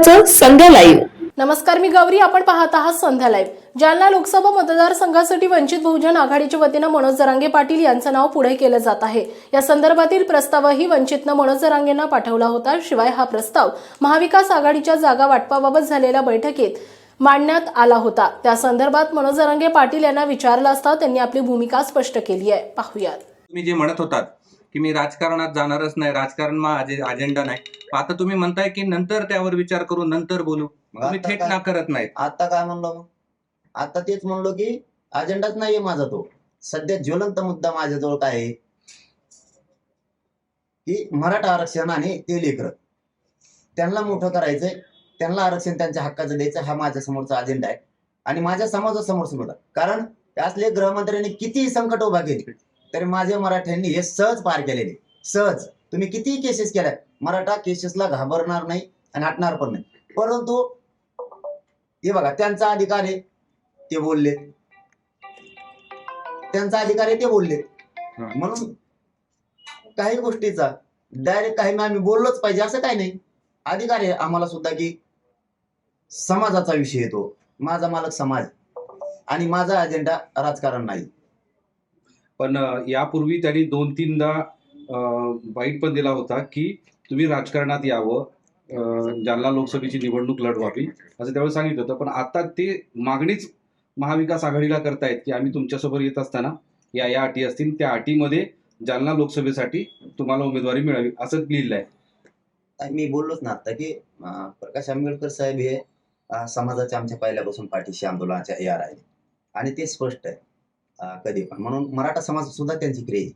महत्वाचं संध्या लाईव्ह नमस्कार मी गौरी. आपण पाहत आहात संध्या लाईव्ह जालना लोकसभा मतदारसंघासाठी वंचित बहुजन आघाडीच्या वतीनं मनोज जरांगे पाटील यांचं नाव पुढे केलं जात आहे. या संदर्भातील प्रस्तावही वंचितनं मनोज जरांगेंना पाठवला होता. शिवाय हा प्रस्ताव महाविकास आघाडीच्या जागा वाटपाबाबत झालेल्या बैठकीत मांडण्यात आला होता. त्या संदर्भात मनोज जरांगे पाटील यांना विचारलं असता त्यांनी आपली भूमिका स्पष्ट केली आहे. पाहूयात. तुम्ही जे म्हणत होतात की मी राजकारणात जाणारच नाही राजकारण माझे अजेंडा नाही. आता तुम्ही म्हणताय की नंतर त्यावर विचार करू नंतर बोलू. तुम्ही थेट काय? नाकारत नाहीत. आता काय म्हणलो मग? आता तेच म्हणलो की अजेंडाच नाहीये माझा तो. सध्या ज्वलंत मुद्दा माझ्याजवळ काय आहे? की मराठा आरक्षण आणि ते लेकर. त्यांना मोठं करायचंय त्यांना आरक्षण त्यांच्या हक्काचं द्यायचं हा माझ्या समोरचा अजेंडा आहे. आणि माझ्या समाजासमोर समोर कारण त्यासले गृहमंत्र्यांनी कितीही संकट उभा केली तरी माझ्या मराठ्यांनी हे सहज पार केलेले. सहज. तुम्ही कितीही केसेस केल्या मराठा केसेसला घाबरणार नाही आणि हटणार पण नाही. परंतु हे बघा त्यांचा अधिकार आहे ते बोलले त्यांचा अधिकार आहे ते बोलले. म्हणून काही गोष्टीचा डायरेक्ट काही आम्ही बोललोच पाहिजे असं काही नाही. अधिकार आहे आम्हाला सुद्धा की समाजाचा विषय येतो माझा मालक समाज. आणि माझा अजेंडा राजकारण नाही. पण यापूर्वी त्यांनी दोन तीनदा वाईट पण दिला होता की तुम्ही राजकारणात यावं जालना लोकसभेची निवडणूक लढवावी असं त्यावेळी सांगितलं होतं. पण आता ते मागणीच महाविकास आघाडीला करतायत की आम्ही तुमच्यासोबत येत असताना या या अटी असतील. त्या अटीमध्ये जालना लोकसभेसाठी तुम्हाला उमेदवारी मिळावी असं लिहिलं आहे मी बोललोच ना आता की प्रकाश आंबेडकर साहेब हे समाजाच्या आमच्या पहिल्यापासून पाठीशी आंदोलनाच्या यार आहे आणि ते स्पष्ट आहे. कधी पण. म्हणून मराठा समाज सुद्धा त्यांची क्रेज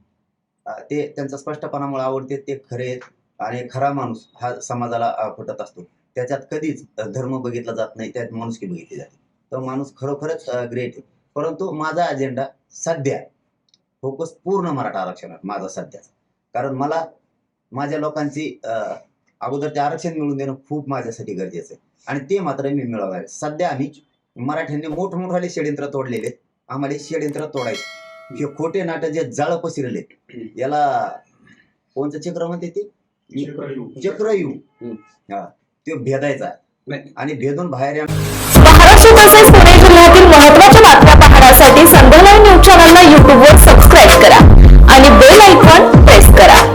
ते त्यांचा स्पष्टपणामुळे आवडते ते खरे आणि खरा माणूस हा समाजाला फुटत असतो. त्याच्यात कधीच धर्म बघितला जात नाही त्यात माणुसकी बघितली जाते. तर माणूस खरोखरच ग्रेट आहे. परंतु माझा अजेंडा सध्या फोकस पूर्ण मराठा आरक्षणात माझा सध्याचा. कारण मला माझ्या लोकांची अगोदर ते आरक्षण मिळवून देणं खूप माझ्यासाठी गरजेचं आहे. आणि ते मात्र मी मिळवणार आहे सध्या आम्ही मराठ्यांनी मोठमोठाले षडयंत्र तोडलेले आहेत. आम्हाला षडयंत्र तोडायचे. हे खोटे नाटक जे जाळ पसरले याला कोणतं चक्र म्हणते ते? चक्रयू. हा ते भेदायचा. नाही. आणि भेदून बाहेर या महाराष्ट्र तसेच पुणे जिल्ह्यातील महत्त्वाच्या बातम्या पाहण्यासाठी लाईव्ह न्यूज चॅनलला युट्यूबवर